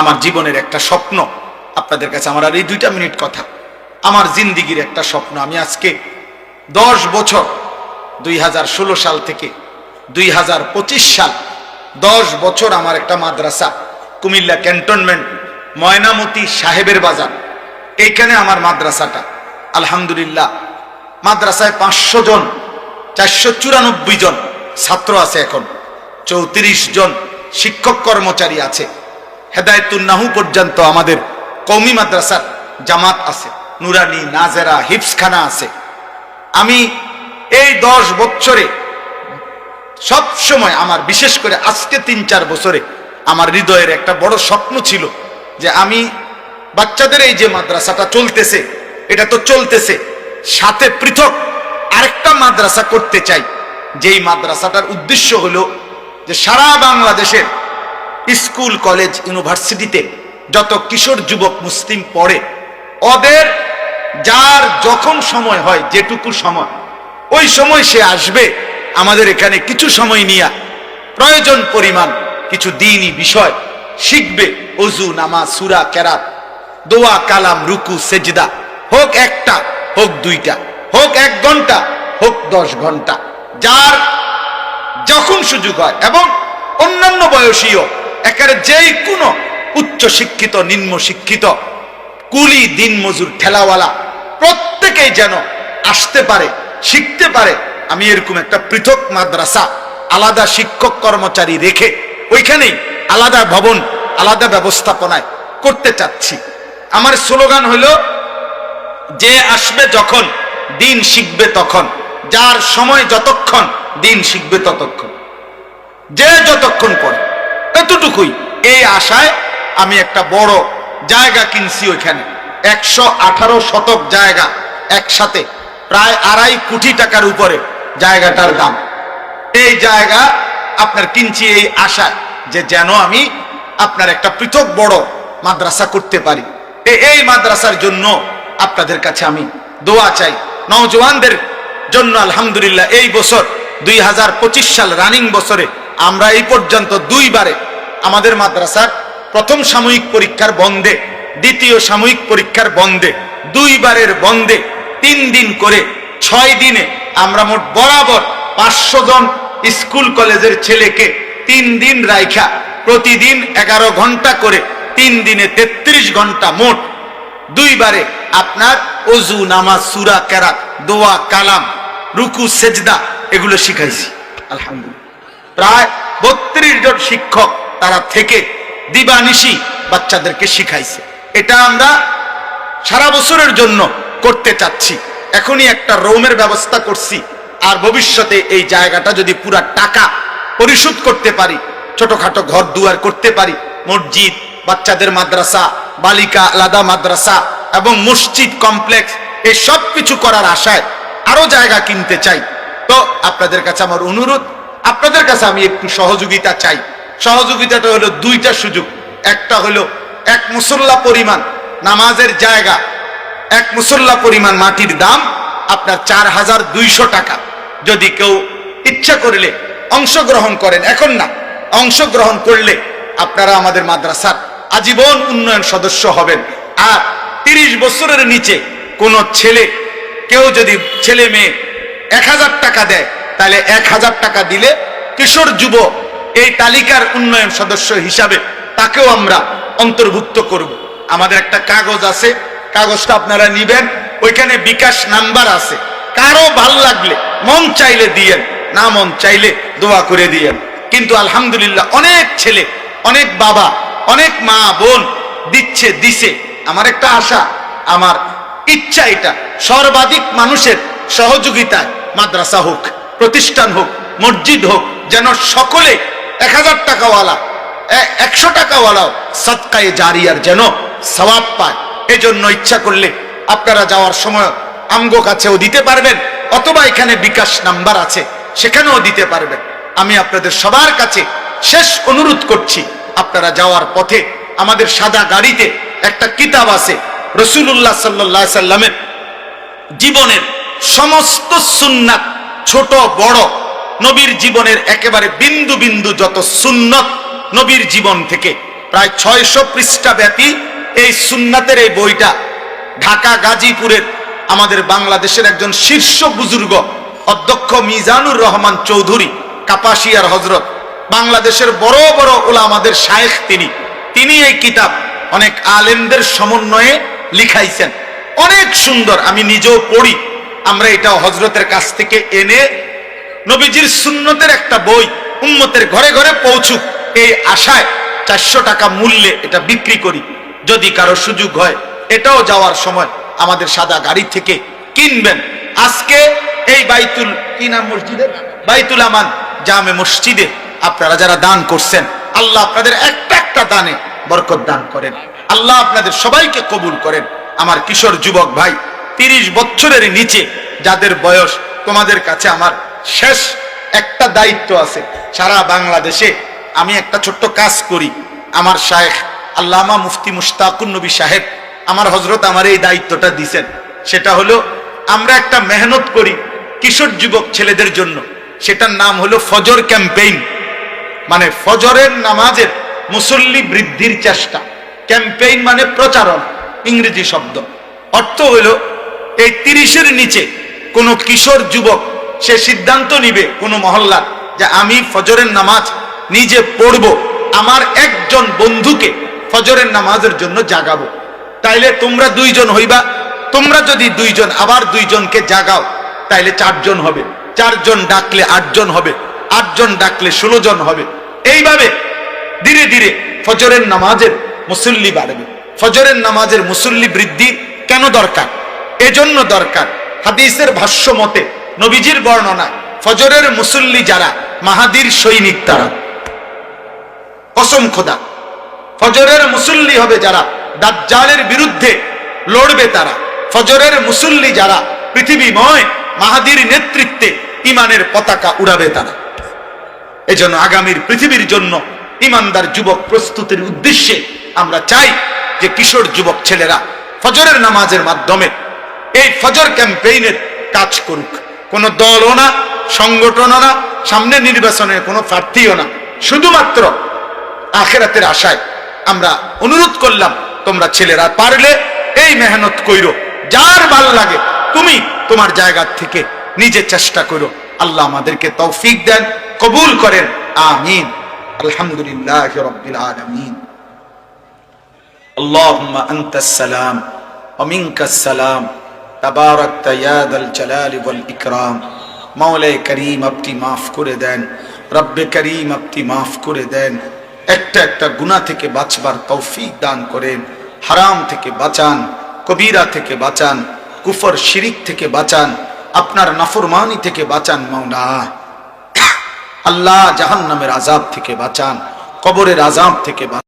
আমার জীবনের একটা স্বপ্ন। আপনাদের কাছে আমার আর এই দুইটা মিনিট কথা। আমার জিন্দিগির একটা স্বপ্ন। আমি আজকে দশ বছর, দুই হাজার ষোলো সাল থেকে দুই হাজার পঁচিশ সাল, দশ বছর আমার একটা মাদ্রাসা, কুমিল্লা ক্যান্টনমেন্ট, ময়নামতি সাহেবের বাজার। এইখানে আমার মাদ্রাসাটা। আলহামদুলিল্লাহ, মাদ্রাসায় পাঁচশো জন, চারশো চুরানব্বই জন ছাত্র আছে এখন। চৌত্রিশ জন শিক্ষক কর্মচারী আছে। হেদায়তুন্নাহু পর্যন্ত আমাদের কৌমি মাদ্রাসার জামাত আছে। নুরানি, নাজেরা হিপসখানা আছে। আমি এই দশ বছরে সব সময় আমার, বিশেষ করে আজকে তিন চার বছরে আমার হৃদয়ের একটা বড় স্বপ্ন ছিল যে আমি বাচ্চাদের এই যে মাদ্রাসাটা চলতেছে, এটা তো চলতেছে, সাথে পৃথক আরেকটা মাদ্রাসা করতে চাই। যেই মাদ্রাসাটার উদ্দেশ্য হলো যে সারা বাংলাদেশের স্কুল, কলেজ, ইউনিভার্সিটিতে যত কিশোর যুবক, মুসলিম পড়ে, ওদের যার যখন সময় হয়, যেটুকু সময়, ওই সময় সে আসবে, আমাদের এখানে কিছু সময় নিয়ে প্রয়োজন পরিমাণ কিছু দিনই বিষয় শিখবে অজু নামাজ, সুরা, কেরাত, দোয়া, কালাম, রুকু, সেজদা, হোক একটা, হোক দুইটা, হোক এক ঘণ্টা, হোক দশ ঘণ্টা, যার যখন সুযোগ হয়, এবং অন্যান্য বয়সীও একেবারে যেই কোনো উচ্চ শিক্ষিত, নিম্ন শিক্ষিত, কুলি, দিন মজুর, ঠেলাওয়ালা, প্রত্যেকেই যেন আসতে পারে, শিখতে পারে, আমি এরকম একটা পৃথক মাদ্রাসা, আলাদা শিক্ষক কর্মচারী রেখে ওইখানেই আলাদা ভবন, আলাদা ব্যবস্থাপনায় করতে চাচ্ছি। আমার স্লোগান হলো, যে আসবে যখন দিন শিখবে তখন, যার সময় যতক্ষণ দিন শিখবে ততক্ষণ। যে যতক্ষণ পড়ে এতটুকুই। এই আশায় আমি একটা বড় জায়গা কিনছি ওইখানে। একশো আঠারো শতক জায়গা একসাথে, প্রায় আড়াই কোটি টাকার উপরে জায়গাটার দাম। এই জায়গা আপনার কিনছি এই আশায় যে যেন আমি আপনার একটা পৃথক বড় মাদ্রাসা করতে পারি। এই মাদ্রাসার জন্য আপনাদের কাছে আমি দোয়া চাই। নওজওয়ানদের জন্য আলহামদুলিল্লাহ এই বছর দুই হাজার পঁচিশ সাল রানিং বছরে আমরা এই পর্যন্ত দুইবারে আমাদের মাদ্রাসার প্রথম সাময়িক পরীক্ষার বন্ধে, দ্বিতীয় সাময়িক পরীক্ষার বন্ধে, দুইবারের বন্ধে তিন দিন করে ছয় দিনে আমরা মোট বরাবর পাঁচশো জন স্কুল কলেজের ছেলেকে তিন দিন রাইখা প্রতিদিন এগারো ঘণ্টা করে তিন দিনে তেত্রিশ ঘণ্টা মোট দুইবারে আপনার অজু, নামাজ, সুরা, কেরাত, দোয়া, কালাম, রুকু, সেজদা এগুলো শিখাইছি। আলহামদুলিল্লাহ। প্রায় বত্রিশ জন শিক্ষক তারা থেকে দিবানিশি বাচ্চাদেরকে শিখাইছে। এটা আমরা সারা বছরের জন্য করতে চাচ্ছি। এখনই একটা রোমের ব্যবস্থা করছি আর ভবিষ্যতে এই জায়গাটা যদি পুরা টাকা পরিশোধ করতে পারি, ছোটখাটো ঘর দুয়ার করতে পারি, মসজিদ, বাচ্চাদের মাদ্রাসা, বালিকা, আলাদা মাদ্রাসা এবং মসজিদ কমপ্লেক্স, এই সব কিছু করার আশায় আরও জায়গা কিনতে চাই। তো আপনাদের কাছে আমার অনুরোধ, আপনাদের কাছে আমি একটু সহযোগিতা চাই। সহযোগিতাটা হলো দুইটা সুযোগ। একটা হলো এক মুসল্লা পরিমাণ নামাজের জায়গা, এক মুসল্লা পরিমাণ মাটির দাম, আপনার চার হাজার দুইশো টাকা। যদি কেউ ইচ্ছা করলে অংশগ্রহণ করেন, এখন না, অংশগ্রহণ করলে আপনারা আমাদের মাদ্রাসার আজীবন উন্নয়ন সদস্য হবেন। আর তিরিশ বছরের নিচে কোনো ছেলে, কেউ যদি ছেলে মেয়ে এক হাজার টাকা দেয়, তাহলে এক হাজার টাকা দিলে কিশোর যুব এই তালিকার উন্নয়ন সদস্য হিসাবে তাকেও আমরা অন্তর্ভুক্ত করব। আমাদের একটা কাগজ আছে, কাগজটা আপনারা নিবেন। ওইখানে বিকাশ নাম্বার আছে। কারও ভালো লাগলে, মন চাইলে দিয়েন, না মন চাইলে দোয়া করে দিয়েন। কিন্তু আলহামদুলিল্লাহ অনেক ছেলে, অনেক বাবা, অনেক মা, বোন দিচ্ছে, দিছে। আমার একটা আশা, আমার ইচ্ছা এটা। সর্বাধিক মানুষের সহযোগিতায় মাদ্রাসা হোক, প্রতিষ্ঠান হোক, মসজিদ হোক, যেন সকলে এক হাজার টাকাওয়ালা একশো টাকাওয়ালাও সৎকায়ে জারিয়ার যেন সবাব পায়। এজন্য ইচ্ছা করলে আপনারা যাওয়ার সময় আমগো কাছেও দিতে পারবেন, অথবা এখানে বিকাশ নাম্বার আছে, সেখানেও দিতে পারবেন। আমি আপনাদের সবার কাছে শেষ অনুরোধ করছি, আপনারা যাওয়ার পথে আমাদের সাদা গাড়িতে একটা কিতাব আছে রসুল্লাহ সাল্লাহ সাল্লামের জীবনের সমস্ত সুন্নাত, ছোট, বড় নবীর জীবনের একেবারে বিন্দু বিন্দু যত সুন্নত নবীর জীবন থেকে প্রায় ছয়শো পৃষ্ঠা ব্যাপী এই সুন্নাতের এই বইটা ঢাকা গাজীপুরের আমাদের বাংলাদেশের একজন শীর্ষ বুজুর্গ অধ্যক্ষ মিজানুর রহমান চৌধুরী, কাপাসিয়ার হজরত বাংলাদেশের বড় বড় ওলা আমাদের শায়েখ তিনি। তিনি এই কিতাব অনেক আলেমদের সমন্বয়ে লিখাইছেন। অনেক সুন্দর, আমি নিজেও পড়ি। আমরা এটা হজরতের কাছ থেকে এনে নবীজির সুন্নতের একটা বই উম্মতের ঘরে ঘরে পৌঁছুক। এই আশায় চারশো টাকা মূল্যে এটা বিক্রি করি। যদি কারও সুযোগ হয়, এটাও যাওয়ার সময় আমাদের সাদা গাড়ি থেকে কিনবেন। আজকে এই বাইতুল, কি নাম মসজিদে বাইতুল আমান জামে মসজিদে আপনারা যারা দান করছেন, আল্লাহ আপনাদের একটা একটা দানে বরকত দান করেন। আল্লাহ আপনাদের সবাইকে কবুল করেন। আমার কিশোর যুবক ভাই, তিরিশ বছরের নিচে, যাদের বয়স তোমাদের কাছে আমার শেষ একটা দায়িত্ব আছে। সারা বাংলাদেশে আমি একটা ছোট্ট কাজ করি। আমার শায়েখ আল্লামা মুফতি মুশতাকুন নবী সাহেব আমার হজরত আমার এই দায়িত্বটা দিছেন। সেটা হলো আমরা একটা মেহনত করি কিশোর যুবক ছেলেদের জন্য। সেটার নাম হলো ফজর ক্যাম্পেইন। মানে ফজরের নামাজের মুসল্লি বৃদ্ধির চেষ্টা। ক্যাম্পেইন মানে প্রচারণ, ইংরেজি শব্দ। অর্থ হলো এই তিরিশের নিচে কোনো কিশোর যুবক সে সিদ্ধান্ত নিবে কোনো মহল্লার যে আমি ফজরের নামাজ নিজে পড়ব, আমার একজন বন্ধুকে ফজরের নামাজের জন্য জাগাবো। তাইলে তোমরা দুইজন হইবা, তোমরা যদি দুইজন, আবার দুইজনকে জাগাও, তাইলে চারজন হবে। চারজন ডাকলে আটজন হবে, আটজন ডাকলে ষোলো জন হবে। এইভাবে ধীরে ধীরে ফজরের নামাজের মুসল্লি বাড়বে। ফজরের নামাজের মুসল্লি বৃদ্ধি কেন দরকার? এজন্য দরকার। হাদিসের ভাষ্য মতে নবীজির বর্ণনা, ফজরের মুসল্লি যারা, মাহাদির সৈনিক তারা। কসম খোদা, ফজরের মুসল্লি হবে যারা, দাজ্জালের বিরুদ্ধে লড়বে তারা। ফজরের মুসল্লি যারা, পৃথিবীময় মাহাদির নেতৃত্বে ইমানের পতাকা উড়াবে তারা। এজন্য আগামীর পৃথিবীর জন্য ইমানদার যুবক প্রস্তুতির উদ্দেশ্যে আমরা চাই যে কিশোর যুবক ছেলেরা ফজরের নামাজের মাধ্যমে এই ফজর ক্যাম্পেইনের কাজ করুক। কোন দলও না সংগঠনও না সামনে নির্বাচনের কোনো প্রার্থীও না শুধুমাত্র আখেরাতের আশায় আমরা অনুরোধ করলাম তোমরা ছেলেরা পারলে এই মেহনত কইরো যার ভাল লাগে তুমি তোমার জায়গা থেকে নিজে চেষ্টা করো আল্লাহ আমাদেরকে তৌফিক দেন কবুল করেন আমিন আলহামদুলিল্লাহ রব্বিল আলামিন اللهم أنت السلام ومنك السلام তাবারাকতা ইয়াদাল জালালি ইকরাম। করিম মাফ করে দেন, রব্বে করিম মাফ করে দেন। একটা একটা থেকে বাঁচবার দান করেন, হারাম থেকে বাঁচান, কবিরা থেকে বাঁচান শিরিক থেকে বাঁচান, আপনার নাফরমানি থেকে বাঁচান মাওলা। আল্লাহ জাহান্নামের আজাব থেকে বাঁচান, কবরের আজাব থেকে বাঁচান।